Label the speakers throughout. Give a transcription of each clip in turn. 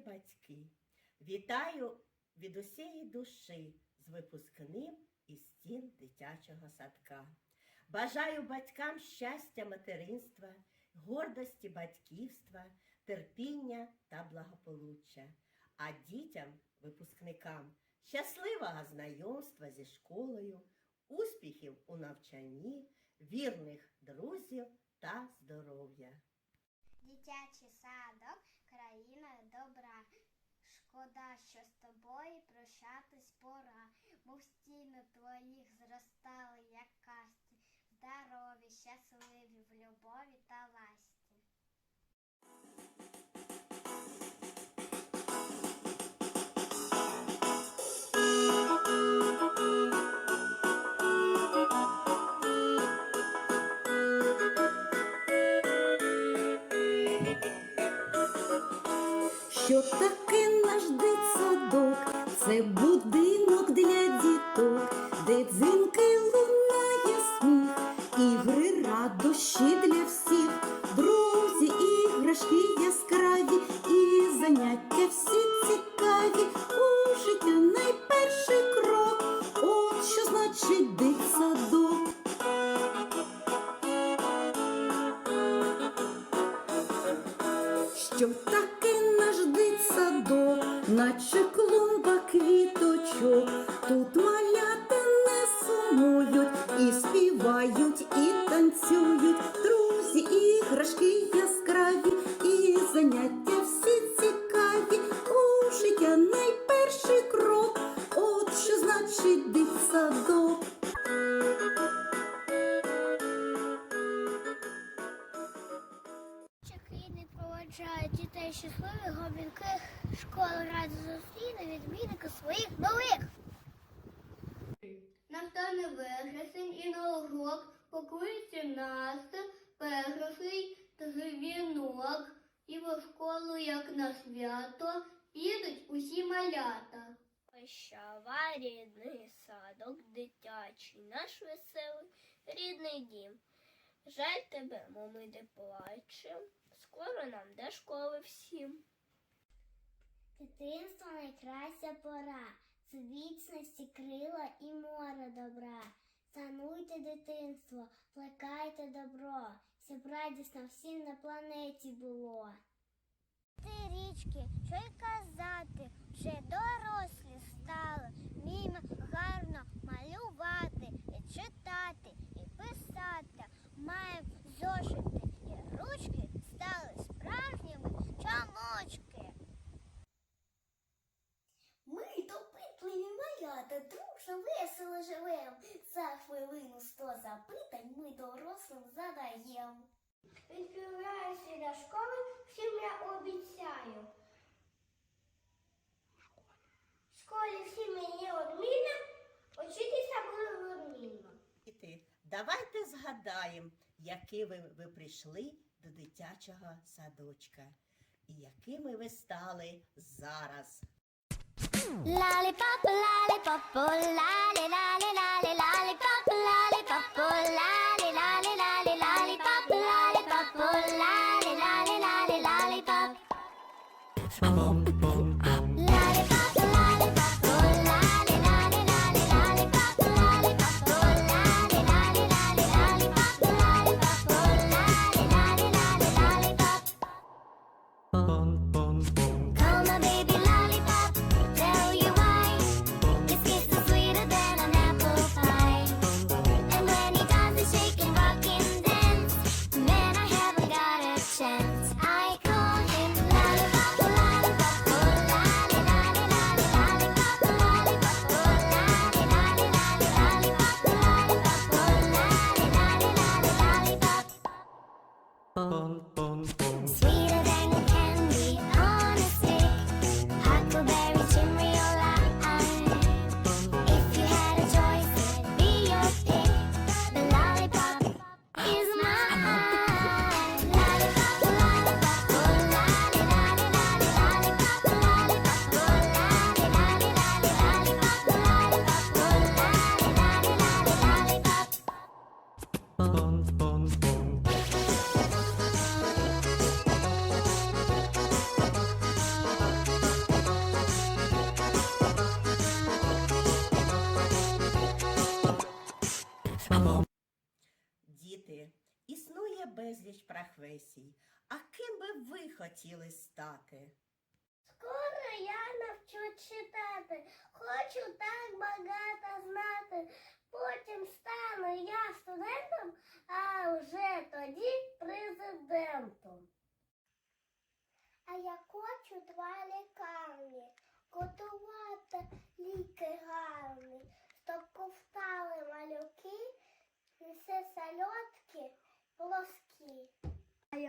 Speaker 1: батьки, вітаю від усієї душі з випускним із стін дитячого садка. Бажаю батькам щастя материнства, гордості батьківства, терпіння та благополуччя, а дітям, випускникам, щасливого знайомства зі школою, успіхів у навчанні, вірних друзів та здоров'я.
Speaker 2: Дитячий садок, країна добра. Шкода, що з тобою прощатись пора, бо в стіни твоїх зростали, як касті, здорові, щасливі в любові та ласті.
Speaker 3: Що таке наш дитсадок? Це будинок для діток, де дзвінки лунає сміх, ігри радощі для всіх, друзі, іграшки яскраві, наче клумба квіточок, тут малята не сумують, і співають, і танцюють, друзі, іграшки яскраві, і заняття всі цікаві, у життя найперший крок, от що значить дитсадок.
Speaker 2: Дітей щасливих, гомінки школи раді зустріне відмінника своїх нових.
Speaker 4: Настане вересень і на урок покличе нас перший дзвінок, і в школу, як на свято, підуть усі малята.
Speaker 5: Прощава, рідний садок, дитячий, наш веселий, рідний дім. Жаль тебе, мо ми де плачем, скоро нам до школи всім.
Speaker 2: Дитинство найкраща пора, з вічності крила і море добра. Сануйте дитинство, плекайте добро, щоб радісно всім на планеті було. Ти річки, що й казати, вже дорослі стали, вміємо гарно малювати, і читати, і писати. Маємо зошити і ручки стали справжніми чомочки. Ми допитливі малята, друже, весело живем. За хвилину сто запитань ми дорослим задаєм.
Speaker 4: Відправляюся до школи, всім я обіцяю. В школі всі мені одмінно, учитися буде відмінно.
Speaker 1: Діти, давайте згадаємо, які ви, ви прийшли до дитячого садочка і якими ви стали зараз.
Speaker 2: Lollipop, lollipop, oh, Bum, bum.
Speaker 1: Професій. А ким би ви хотіли стати?
Speaker 4: Скоро я навчу читати, хочу так багато знати. Потім стану я студентом, а вже тоді президентом. А я хочу два лікарні, готувати ліки гарні, щоб ковтали малюки, все сальотки, плоскі.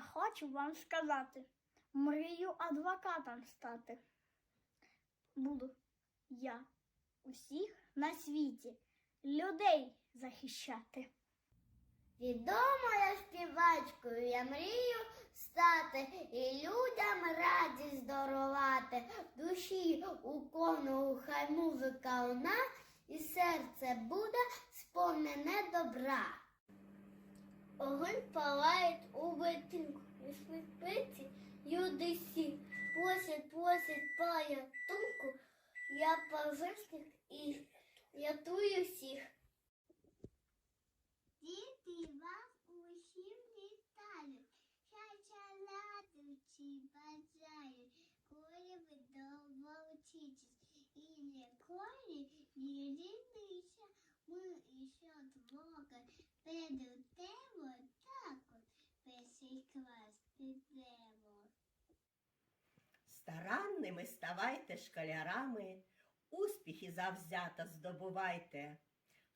Speaker 6: Хочу вам сказати, мрію адвокатом стати. Буду я усіх на світі людей захищати.
Speaker 4: Відомою співачкою я мрію стати і людям радість дарувати. Душі у кожного хай музика луна, і серце буде сповнене добра. Огонь палає у витинку, і сліпиці люди сі. Просять, просять порятунку, я пожежник і рятую всіх. Діти вас усім вітають, щастя радуючи бажають, коли ви довго вчитесь, і ніколи не лінися, ми іще двоє от, підемо.
Speaker 1: Старанними ставайте школярами, успіхи завзято здобувайте.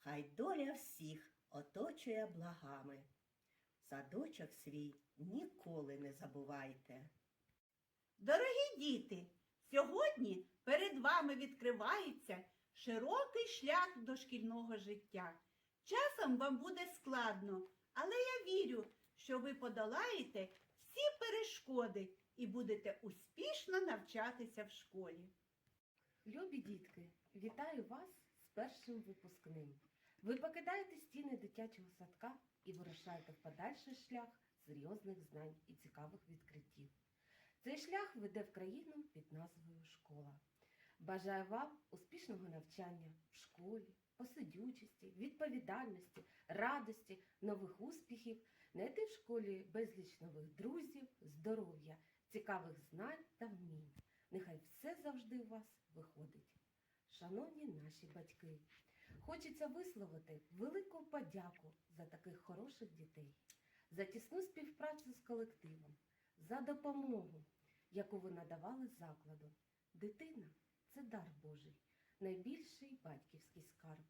Speaker 1: Хай доля всіх оточує благами. Садочок свій ніколи не забувайте.
Speaker 7: Дорогі діти, сьогодні перед вами відкривається широкий шлях до шкільного життя. Часом вам буде складно, але я вірю, що ви подолаєте всі перешкоди і будете успішно навчатися в школі.
Speaker 8: Любі дітки, вітаю вас з першим випускним. Ви покидаєте стіни дитячого садка і вирушаєте в подальший шлях серйозних знань і цікавих відкриттів. Цей шлях веде в країну під назвою школа. Бажаю вам успішного навчання в школі, посидючості, відповідальності, радості, нових успіхів, знайти в школі безліч нових друзів, здоров'я, цікавих знань та вмінь. Нехай все завжди у вас виходить. Шановні наші батьки, хочеться висловити велику подяку за таких хороших дітей, за тісну співпрацю з колективом, за допомогу, яку ви надавали закладу. Дитина це дар Божий, найбільший батьківський скарб.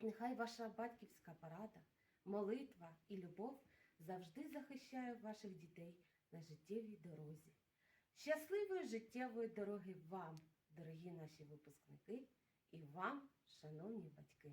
Speaker 8: Нехай ваша батьківська порада, молитва і любов завжди захищає ваших дітей на життєвій дорозі. Щасливої життєвої дороги вам, дорогі наші випускники, і вам, шановні батьки.